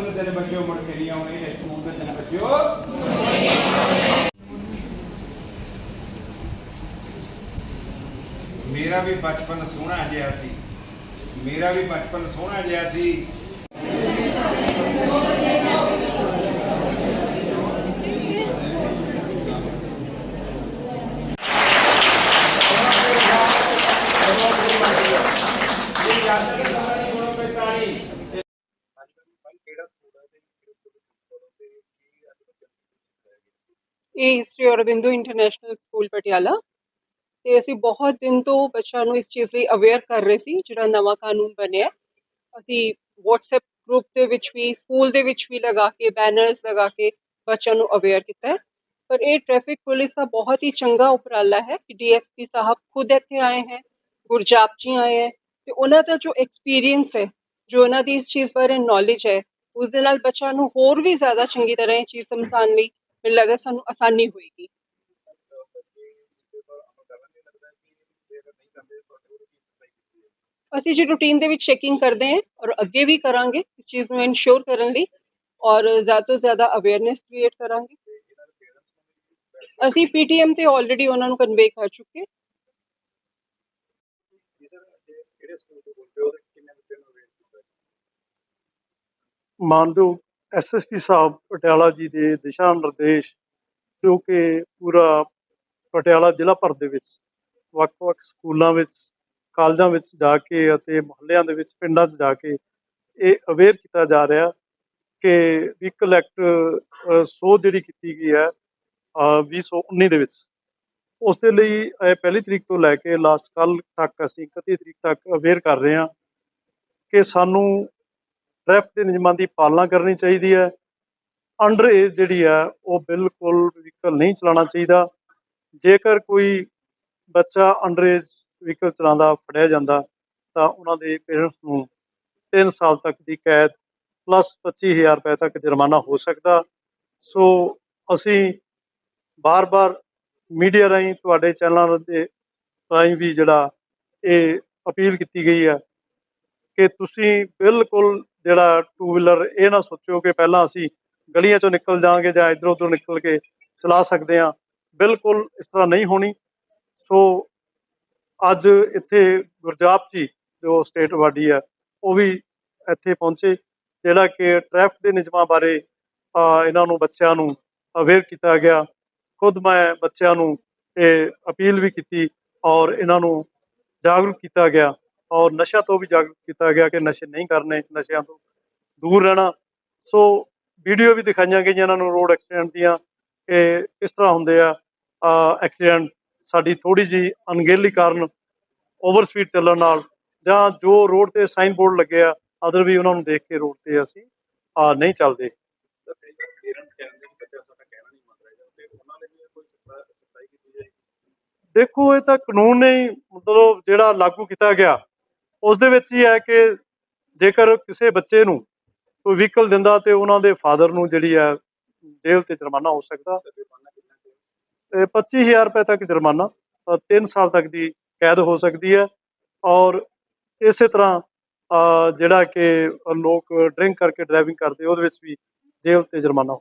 ਬਚਪਨ ਦੇ ਬੱਚਿਓ ਮੁੜ ਕੇ ਨਹੀਂ ਆਉਣੇ, ਇਹ ਸਕੂਲ ਦੇ ਦਿਨ ਬੱਚਿਓ ਮੇਰਾ ਵੀ ਬਚਪਨ ਸੋਹਣਾ ਜਿਹਾ ਸੀ। ਮੇਰਾ ਵੀ ਬਚਪਨ ਸੋਹਣਾ ਜਿਹਾ ਸੀ। ਇਹ history Aurobindo international school Patiala. ਤੇ ਅਸੀਂ ਬਹੁਤ ਦਿਨ ਤੋਂ ਬੱਚਿਆਂ ਨੂੰ ਇਸ ਚੀਜ਼ ਲਈ ਅਵੇਅਰ ਕਰ ਰਹੇ ਸੀ, ਜਿਹੜਾ ਨਵਾਂ ਕਾਨੂੰਨ ਬਣਿਆ। ਅਸੀਂ WhatsApp ਗਰੁੱਪ ਦੇ ਵਿੱਚ ਵੀ ਸਕੂਲ ਦੇ ਵਿੱਚ ਵੀ ਲਗਾ ਕੇ ਬੈਨਰਸ ਲਗਾ ਕੇ ਬੱਚਿਆਂ ਨੂੰ ਅਵੇਅਰ ਕੀਤਾ ਹੈ। ਪਰ ਇਹ ਟ੍ਰੈਫਿਕ ਪੁਲਿਸ ਦਾ ਬਹੁਤ ਹੀ ਚੰਗਾ ਉਪਰਾਲਾ ਹੈ ਕਿ ਡੀਐਸਪੀ ਸਾਹਿਬ ਖੁਦ ਇੱਥੇ ਆਏ ਹਨ ਗੁਰਜਾਪ ਜੀ ਆਏ ਹੈ। ਤੇ ਉਹਨਾਂ ਦਾ ਜੋ ਐਕਸਪੀਰੀਅੰਸ ਹੈ, ਜੋ ਉਹਨਾਂ ਦੀ ਇਸ ਚੀਜ਼ ਬਾਰੇ ਨੌਲੇਜ ਹੈ, ਉਸ ਦੇ ਨਾਲ ਬੱਚਿਆਂ ਨੂੰ ਹੋਰ ਵੀ ਜ਼ਿਆਦਾ ਚੰਗੀ ਤਰ੍ਹਾਂ ਇਹ ਚੀਜ਼ ਸਮਝਾਉਣ ਲਈ ਮੈਨੂੰ ਲੱਗਾ ਸਾਨੂੰ ਆਸਾਨੀ ਹੋਏਗੀ। ਅਸੀਂ ਜੀ ਰੂਟੀਨ ਦੇ ਵਿੱਚ ਚੈਕਿੰਗ ਕਰਦੇ ਹਾਂ ਔਰ ਅੱਗੇ ਵੀ ਕਰਾਂਗੇ ਇਸ ਚੀਜ਼ ਨੂੰ ਇਨਸ਼ੋਰ ਕਰਨ ਲਈ ਔਰ ਜ਼ਿਆਦਾ ਤੋਂ ਜ਼ਿਆਦਾ ਅਵੇਅਰਨੈਸ ਕ੍ਰੀਏਟ ਕਰਾਂਗੇ। ਅਸੀਂ ਪੀਟੀਐਮ ਤੇ ਆਲਰੇਡੀ ਉਹਨਾਂ ਨੂੰ ਕਨਵੇ ਕਰ ਚੁੱਕੇ ਮਾਨਯੋਗ ਐਸਐਸਪੀ ਸਾਹਿਬ ਪਟਿਆਲਾ ਜੀ ਦੇ ਦਿਸ਼ਾ ਨਿਰਦੇਸ਼ ਜੋ ਕਿ ਪੂਰਾ ਪਟਿਆਲਾ ਜ਼ਿਲ੍ਹਾ ਭਰ ਦੇ ਵਿੱਚ ਵੱਖ-ਵੱਖ ਸਕੂਲਾਂ ਵਿੱਚ ਕਾਲਜਾਂ ਵਿੱਚ ਜਾ ਕੇ ਅਤੇ ਮੁਹੱਲਿਆਂ ਦੇ ਵਿੱਚ ਪਿੰਡਾਂ 'ਚ ਜਾ ਕੇ ਇਹ ਅਵੇਅਰ ਕੀਤਾ ਜਾ ਰਿਹਾ ਕਿ ਵਹੀਕਲ ਐਕਟ 100 ਜਿਹੜੀ ਕੀਤੀ ਗਈ ਹੈ ਅ, 2019 ਦੇ ਵਿੱਚ। ਉਸ ਦੇ ਲਈ ਇਹ ਪਹਿਲੀ ਤਰੀਕ ਤੋਂ ਲੈ ਕੇ ਲਾਸਟ ਕੱਲ ਤੱਕ ਅਸੀਂ 31 ਤਰੀਕ ਤੱਕ ਅਵੇਅਰ ਕਰ ਰਹੇ ਹਾਂ ਕਿ ਸਾਨੂੰ ਟ੍ਰੈਫਿਕ ਦੇ ਨਿਯਮਾਂ ਦੀ ਪਾਲਣਾ ਕਰਨੀ ਚਾਹੀਦੀ ਹੈ। ਅੰਡਰ ਏਜ ਜਿਹੜੀ ਹੈ, ਉਹ ਬਿਲਕੁਲ ਵਹੀਕਲ ਨਹੀਂ ਚਲਾਉਣਾ ਚਾਹੀਦਾ। ਜੇਕਰ ਕੋਈ ਬੱਚਾ ਅੰਡਰ ਏਜ ਵਹੀਕਲ ਚਲਾਉਂਦਾ, ਫੜਿਆ ਜਾਂਦਾ, ਤਾਂ ਉਹਨਾਂ ਦੇ ਪੇਰੈਂਟਸ ਨੂੰ 3 ਸਾਲ ਤੱਕ ਦੀ ਕੈਦ ਪਲੱਸ 25000 ਰੁਪਏ ਤੱਕ ਜੁਰਮਾਨਾ ਹੋ ਸਕਦਾ। ਸੋ ਅਸੀਂ ਬਾਰ-ਬਾਰ ਮੀਡੀਆ ਰਾਹੀਂ ਤੁਹਾਡੇ ਚੈਨਲਾਂ ਦੇ ਰਾਹੀਂ ਵੀ ਜਿਹੜਾ ਇਹ ਅਪੀਲ ਕੀਤੀ ਗਈ ਹੈ ਕਿ ਤੁਸੀਂ ਬਿਲਕੁਲ ਜਿਹੜਾ ਟੂ ਵੀਲਰ ਇਹ ਨਾ ਸੋਚਿਓ ਕਿ ਪਹਿਲਾਂ ਅਸੀਂ ਗਲੀਆਂ ਚੋਂ ਨਿਕਲ ਜਾਾਂਗੇ ਜਾਂ ਇਧਰੋਂ ਉਧਰੋਂ ਨਿਕਲ ਕੇ ਚਲਾ ਸਕਦੇ ਹਾਂ। ਬਿਲਕੁਲ ਇਸ ਤਰ੍ਹਾਂ ਨਹੀਂ ਹੋਣੀ। ਸੋ ਅੱਜ ਇੱਥੇ ਗੁਰਜਾਪ ਜੀ, ਜੋ ਸਟੇਟ ਵਾਡੀ ਹੈ, ਉਹ ਵੀ ਇੱਥੇ ਪਹੁੰਚੇ, ਜਿਹੜਾ ਕਿ ਟ੍ਰੈਫਿਕ ਦੇ ਨਿਯਮਾਂ ਬਾਰੇ ਇਹਨਾਂ ਨੂੰ ਬੱਚਿਆਂ ਨੂੰ ਅਵੇਅਰ ਕੀਤਾ ਗਿਆ। ਖੁਦ ਮੈਂ ਬੱਚਿਆਂ ਨੂੰ ਇਹ ਅਪੀਲ ਵੀ ਕੀਤੀ ਔਰ ਇਹਨਾਂ ਨੂੰ ਜਾਗਰੂਕ ਕੀਤਾ ਗਿਆ। ਔਰ ਨਸ਼ਿਆਂ ਤੋਂ ਵੀ ਜਾਗਰੂਕ ਕੀਤਾ ਗਿਆ ਕਿ ਨਸ਼ੇ ਨਹੀਂ ਕਰਨੇ, ਨਸ਼ਿਆਂ ਤੋਂ ਦੂਰ ਰਹਿਣਾ। ਸੋ ਵੀਡੀਓ ਵੀ ਦਿਖਾਈਆਂ ਗਈਆਂ ਇਹਨਾਂ ਨੂੰ ਰੋਡ ਐਕਸੀਡੈਂਟ ਦੀਆਂ, ਕਿ ਕਿਸ ਤਰ੍ਹਾਂ ਹੁੰਦੇ ਆ ਐਕਸੀਡੈਂਟ ਸਾਡੀ ਥੋੜੀ ਜੀ ਅਣਗਹਿਲੀ ਕਾਰਨ ਓਵਰ ਸਪੀਡ ਚੱਲਣ ਨਾਲ ਜਾਂ ਜੋ ਰੋਡ ਤੇ ਸਾਈਨ ਬੋਰਡ ਲੱਗੇ ਆ, ਅਦਰ ਵੀ ਉਹਨਾਂ ਨੂੰ ਦੇਖ ਕੇ ਰੋਡ ਤੇ ਅਸੀਂ ਆ ਨਹੀਂ ਚੱਲਦੇ। ਦੇਖੋ, ਇਹ ਤਾਂ ਕਾਨੂੰਨ ਨੇ ਮਤਲਬ ਜਿਹੜਾ ਲਾਗੂ ਕੀਤਾ ਗਿਆ। ਉਸ ਦੇ ਵਿੱਚ ਹੀ ਹੈ ਕਿ ਜੇਕਰ ਕਿਸੇ ਬੱਚੇ ਨੂੰ ਕੋਈ ਵਹੀਕਲ ਦਿੰਦਾ ਤੇ ਉਹਨਾਂ ਦੇ ਫਾਦਰ ਨੂੰ ਜਿਹੜੀ ਹੈ ਜੇਲ੍ਹ ਤੇ ਜੁਰਮਾਨਾ ਹੋ ਸਕਦਾ। ਤੇ 25000 ਰੁਪਏ ਤੱਕ ਜੁਰਮਾਨਾ 3 ਸਾਲ ਤੱਕ ਦੀ ਕੈਦ ਹੋ ਸਕਦੀ ਹੈ ਔਰ ਇਸੇ ਤਰ੍ਹਾਂ ਜਿਹੜਾ ਕਿ ਲੋਕ ਡਰਿੰਕ ਕਰਕੇ ਡਰਾਈਵਿੰਗ ਕਰਦੇ, ਉਹਦੇ ਵਿੱਚ ਵੀ ਜੇਲ੍ਹ ਤੇ ਜੁਰਮਾਨਾ